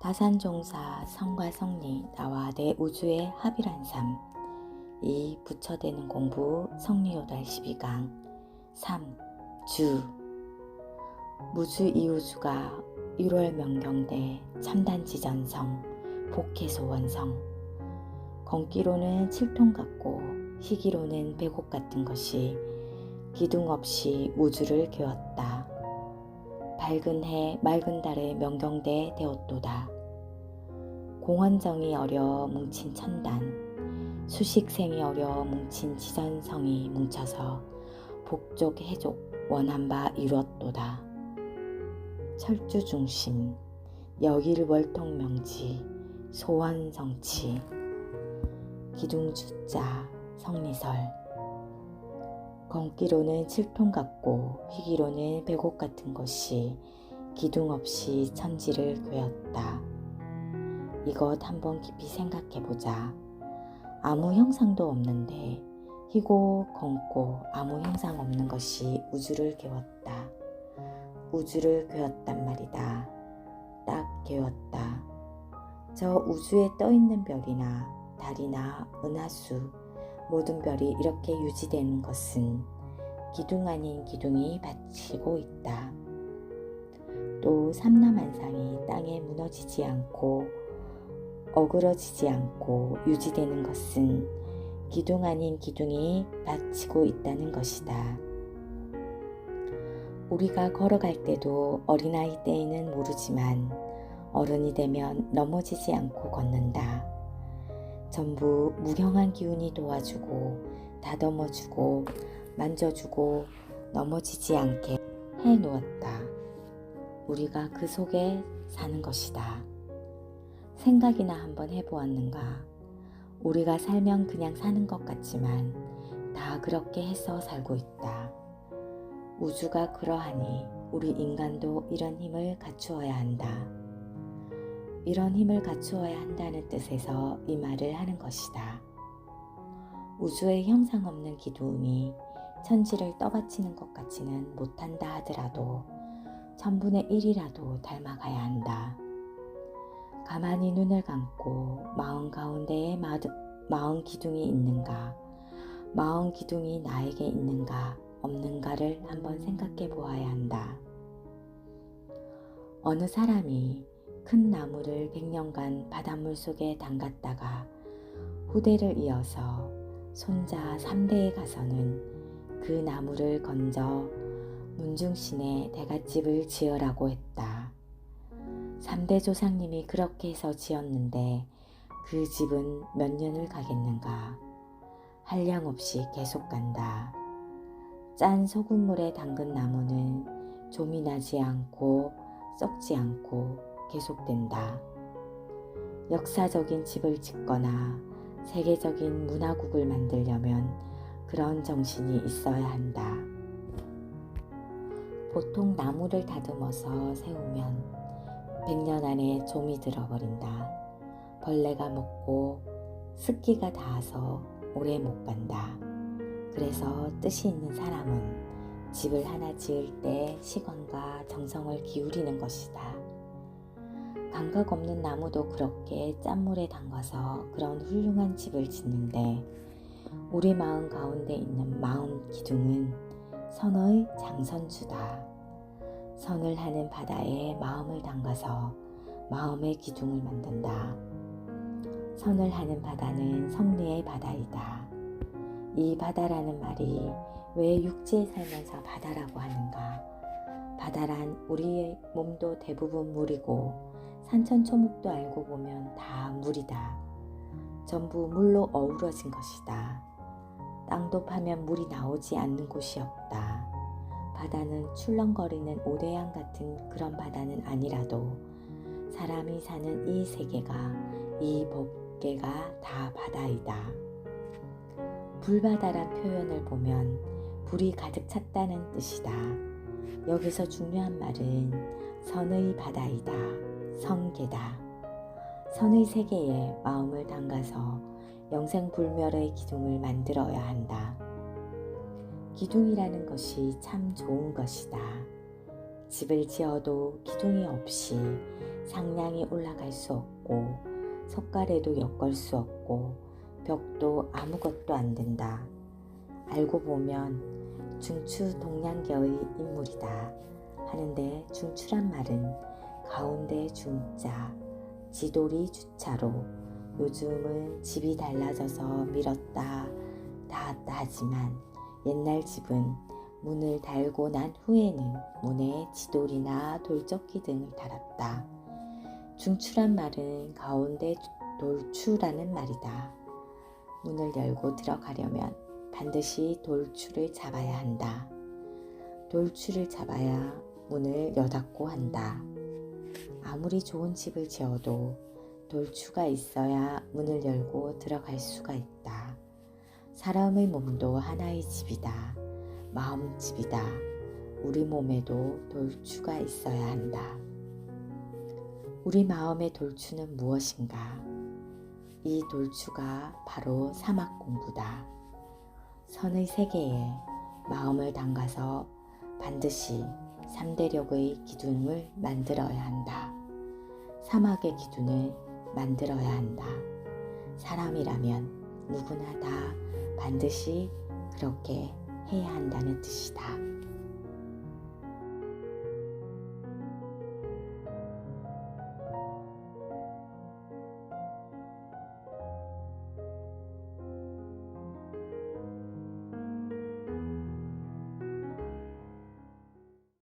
다산종사 성과 성리 나와 내 우주의 합이란 삶. 이 부처되는 공부 성리요달 12강 3. 주 무주 이우주가 1월 명경대 참단지전성 복해소 원성 건기로는 칠통 같고 희기로는 백옥 같은 것이 기둥 없이 우주를 개웠다. 밝은 해 맑은 달의 명경대 되었도다. 공원정이 어려 뭉친 천단, 수식생이 어려 뭉친 지전성이 뭉쳐서 복족 해족 원한 바 이루었도다. 철주 중심, 여길 월통 명지, 소원 성치, 기둥주자, 성리설, 건기로는 칠통 같고 희기로는 백옥 같은 것이 기둥 없이 천지를 괴었다. 이것 한번 깊이 생각해 보자. 아무 형상도 없는데 희고 검고 아무 형상 없는 것이 우주를 개웠다. 우주를 괴었단 말이다. 딱 개웠다. 저 우주에 떠 있는 별이나 달이나 은하수 모든 별이 이렇게 유지되는 것은 기둥 아닌 기둥이 받치고 있다. 또 삼라만상이 땅에 무너지지 않고 어그러지지 않고 유지되는 것은 기둥 아닌 기둥이 받치고 있다는 것이다. 우리가 걸어갈 때도 어린아이 때에는 모르지만 어른이 되면 넘어지지 않고 걷는다. 전부 무경한 기운이 도와주고 다듬어주고 만져주고 넘어지지 않게 해 놓았다. 우리가 그 속에 사는 것이다. 생각이나 한번 해보았는가? 우리가 살면 그냥 사는 것 같지만 다 그렇게 해서 살고 있다. 우주가 그러하니 우리 인간도 이런 힘을 갖추어야 한다. 이런 힘을 갖추어야 한다는 뜻에서 이 말을 하는 것이다. 우주의 형상 없는 기둥이 천지를 떠받치는 것 같지는 못한다 하더라도 천분의 일이라도 닮아가야 한다. 가만히 눈을 감고 마음 가운데에 마음 기둥이 있는가, 마음 기둥이 나에게 있는가, 없는가를 한번 생각해 보아야 한다. 어느 사람이 큰 나무를 100년간 바닷물 속에 담갔다가 후대를 이어서 손자 3대에 가서는 그 나무를 건져 문중신에 대갓집을 지으라고 했다. 3대 조상님이 그렇게 해서 지었는데 그 집은 몇 년을 가겠는가. 한량 없이 계속 간다. 짠 소금물에 담근 나무는 좀이 나지 않고 썩지 않고 계속된다. 역사적인 집을 짓거나 세계적인 문화국을 만들려면 그런 정신이 있어야 한다. 보통 나무를 다듬어서 세우면 100년 안에 좀이 들어버린다. 벌레가 먹고 습기가 닿아서 오래 못 간다. 그래서 뜻이 있는 사람은 집을 하나 지을 때 시간과 정성을 기울이는 것이다. 감각 없는 나무도 그렇게 짠물에 담가서 그런 훌륭한 집을 짓는데 우리 마음 가운데 있는 마음 기둥은 선의 장선주다. 선을 하는 바다에 마음을 담가서 마음의 기둥을 만든다. 선을 하는 바다는 성리의 바다이다. 이 바다라는 말이 왜 육지에 살면서 바다라고 하는가? 바다란 우리의 몸도 대부분 물이고 산천초목도 알고 보면 다 물이다. 전부 물로 어우러진 것이다. 땅도 파면 물이 나오지 않는 곳이 없다. 바다는 출렁거리는 오대양 같은 그런 바다는 아니라도 사람이 사는 이 세계가 이 법계가 다 바다이다. 불바다란 표현을 보면 불이 가득 찼다는 뜻이다. 여기서 중요한 말은 선의 바다이다. 성계다. 선의 세계에 마음을 담가서 영생불멸의 기둥을 만들어야 한다. 기둥이라는 것이 참 좋은 것이다. 집을 지어도 기둥이 없이 상량이 올라갈 수 없고 석가래도 엮을 수 없고 벽도 아무것도 안 된다. 알고 보면 중추 동양계의 인물이다. 하는데 중추란 말은 가운데 중자, 지돌이 주차로 요즘은 집이 달라져서 밀었다 닿았다 하지만 옛날 집은 문을 달고 난 후에는 문에 지돌이나 돌적기 등을 달았다. 중추란 말은 가운데 돌추라는 말이다. 문을 열고 들어가려면 반드시 돌추를 잡아야 한다. 돌추를 잡아야 문을 여닫고 한다. 아무리 좋은 집을 지어도 돌추가 있어야 문을 열고 들어갈 수가 있다. 사람의 몸도 하나의 집이다. 마음 집이다. 우리 몸에도 돌추가 있어야 한다. 우리 마음의 돌추는 무엇인가? 이 돌추가 바로 사막 공부다. 선의 세계에 마음을 담가서 반드시 삼대력의 기둥을 만들어야 한다. 사막의 기둥을 만들어야 한다. 사람이라면 누구나 다 반드시 그렇게 해야 한다는 뜻이다.